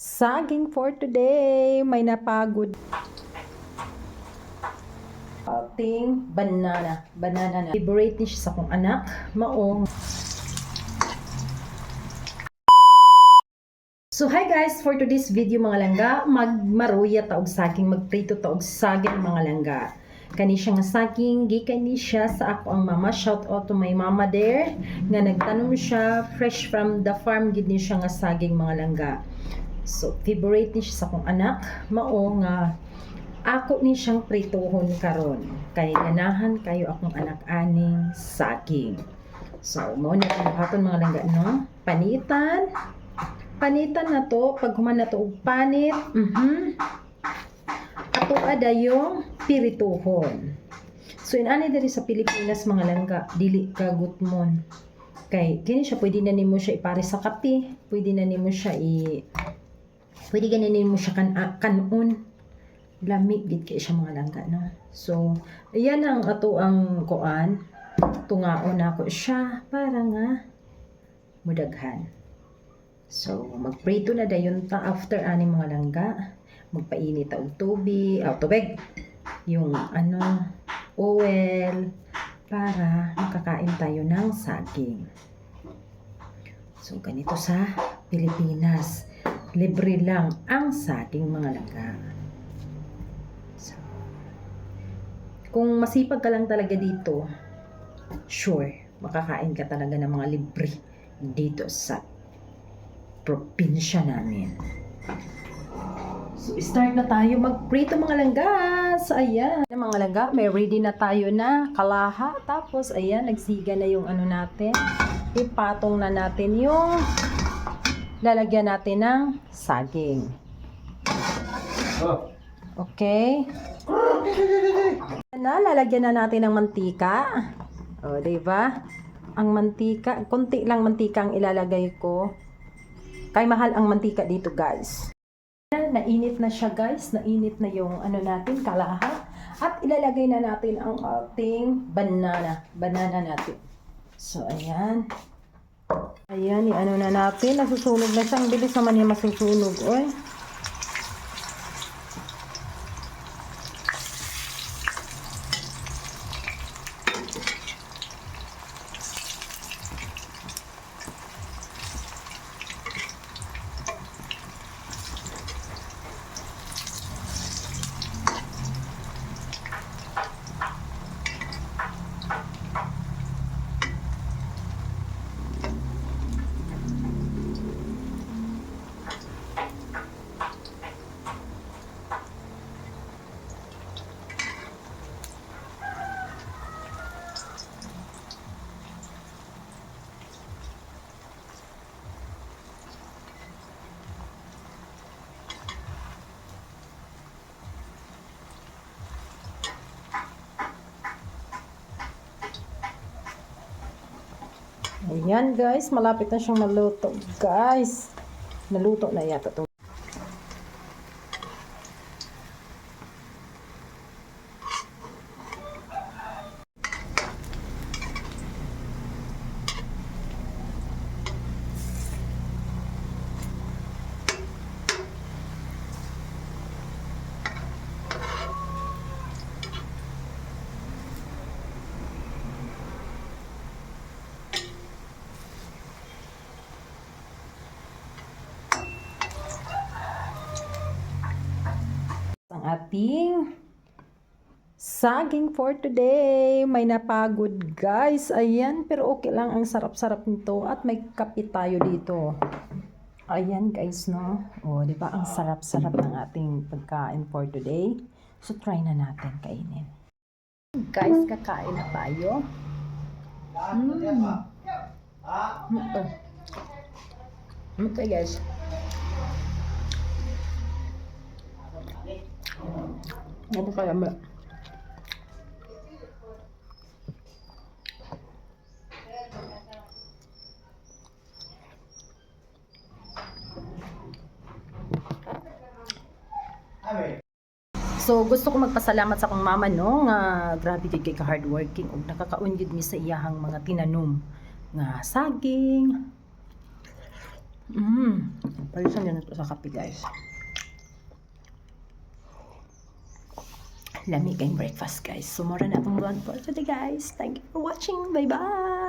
Saging for today. May napagod. Ating banana. Banana na. Favorite siya sa kong anak. Maong. So hi guys, for today's video mga langga, magmaruya taog saging, magprito taog saging mga langga. Kani siya nga saging, gikan ni siya sa ako ang mama. Shout out to my mama there. Nga nagtanong siya, fresh from the farm, gid ni siya nga saging mga langga. So, favorite ni sa akong anak. Mao nga, ako ni siyang pritohon karon kay ganahan kayo akong anak aning saging. So, mao ni ang haton mga langga no. Panitan. Panitan na to pag human na to og panit. Mhm. Ato ada yung pirituhon. So inani diri sa Pilipinas mga langga, dili ka gutmon. Kay kini siya pwede na nimo siya ipare sa kape, pwede na nimo siya i pwede ganin nimo siya kan ah, kanon. Lamig gid kay siya mga langga no. So ayan ang ato ang kuan. Tungaon ako siya para nga mudaghan. So, magprito na dayon ta after ani mga langga. Magpainit og tubig, ah, tubig. Yung ano, oil para makakain tayo ng saging. So, ganito sa Pilipinas. Libre lang ang saging mga langga. So, kung masipag ka lang talaga dito, sure, makakain ka talaga ng mga libre dito sa probinsya namin. So, start na tayo magprito mga langgas. Ayan. Mga langga, may ready na tayo na kalaha. Tapos, ayan, nagsiga na yung ano natin. Ipatong na natin yung lalagyan natin ng saging. Okay. Na, lalagyan na natin ng mantika. O, di ba? Ang mantika, konti lang mantika ang ilalagay ko. Kay mahal ang mantika dito, guys. Nainit na siya, guys. Nainit na yung ano natin, kalaha. At ilalagay na natin ang ating banana. Banana natin. So, ayan. Ayan, i-ano na natin. Nasusunog na siya. Ang bilis naman niya masusunog. Oy. Ayan guys, malapit na siyang maluto. Guys, naluto na yata to. ang ating saging for today. May napagod guys. Ayan, pero okay lang. Ang sarap-sarap nito. At may kape tayo dito. Ayan guys, no? O, di ba? Ang sarap-sarap ng ating pagkain for today. So, try na natin kainin. Guys, kakain na tayo. Mm. Okay guys. Ano kaya ba? So gusto ko magpasalamat sa akong mama no nga grabe gid kay ka hardworking ug nakakaun gid mi sa iyahang mga tinanom nga saging Mmm. Palisan nyo na to sa kape, guys. Lami kayong breakfast, guys. So, mura na akong vlog for today, guys. Thank you for watching. Bye-bye!